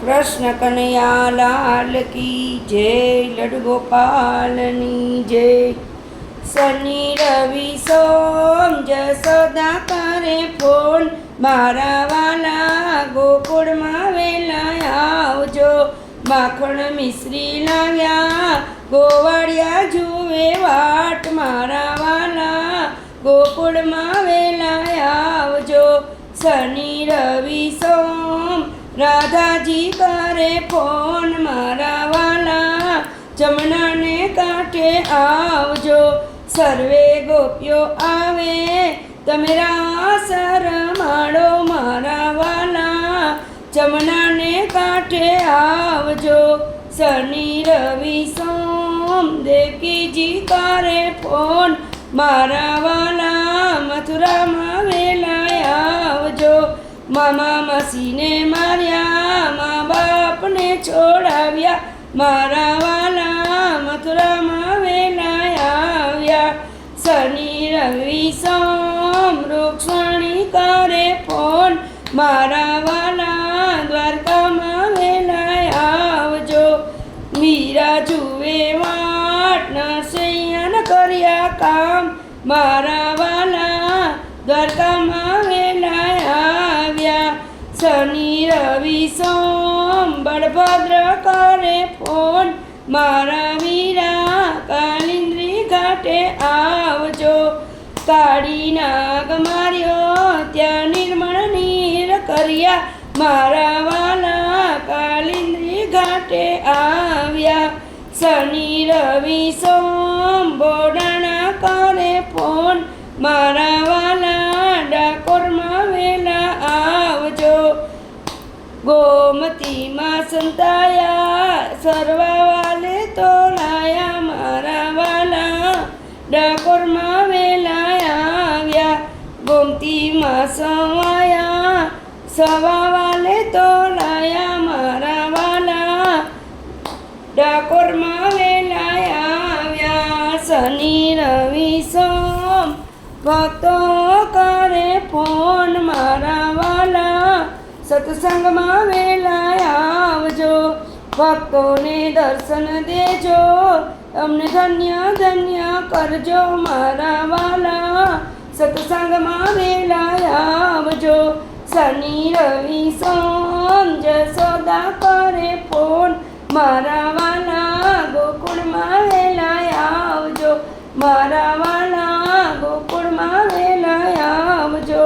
કૃષ્ણ કનૈયા લાલ કી જય, લડુ ગોપાલની જય. શનિ રવિ સોમ, જસોદા કરે ફોન. મારા વાલા ગોકુળમાં વેલા આવજો. માખણ મિશ્રી લાવ્યા, ગોવાળિયા જુએ વાટ. મારા વાલા ગોકુળમાં વેલા આવજો. શનિ રવિ સોમ રાધાજી કરે ફોન મારા વાલા, જમનાને કાંઠે આવજો. સર્વે ગોપીઓ આવે, તમે સર માળો મારા વાલા, જમનાને કાંઠે આવજો. શનિ, રવિ, સોમ, દેવકીજી કરે ફોન મારા વાલા, મથુરામાં વેલા આવજો મામા મસીને માર્યા, મા બાપને છોડાવ્યા. મારા વાલા મથુરામાં વેલા આવ્યા. શનિ, રવિ, સોમ રોક્ષણી કરે ફોન. મારા વાલા દ્વારકામાં વેલા આવજો. મીરા જુએ વાટ નરસૈયાન કર્યા કામ. મારા શનિ રવિ સોમ બળભદ્ર કરે ફોન. મારા વીરા કાલિન્દ્રી ઘાટે આવજો. કાળી નાગ માર્યો ત્યાં નિર્મળ નીર કર્યા. મારા વાલા કાલિંદ્રી ઘાટે આવ્યા. શનિ રવિ સોમ બોડાણા કરે ફોન. મારા ગોમતીમાં સંતાયા સર્વા વાલે તો લાયા મારા વાલા ડાકોરમાં વેલા આવ્યા, ગોમતીમાં સવાયા સવા વાલે તો લાયા મારા વાલા ડાકોરમાં વેલા આવ્યા. શનિ રવિ સોમ ભક્તો કરે ફોન સત્સંગમાં વેલા આવજો. ભક્તોને દર્શન દેજો. અમને ધન્ય ધન્ય કરજો મારા વાલા. સત્સંગમાં વેલા આવજો. શનિ, રવિ, સોમ, જસોદા કરે ફોન. મારા વાલા, ગોકુળમાં વેલા આવજો. મારા વાલા, ગોકુળમાં વેલા આવજો.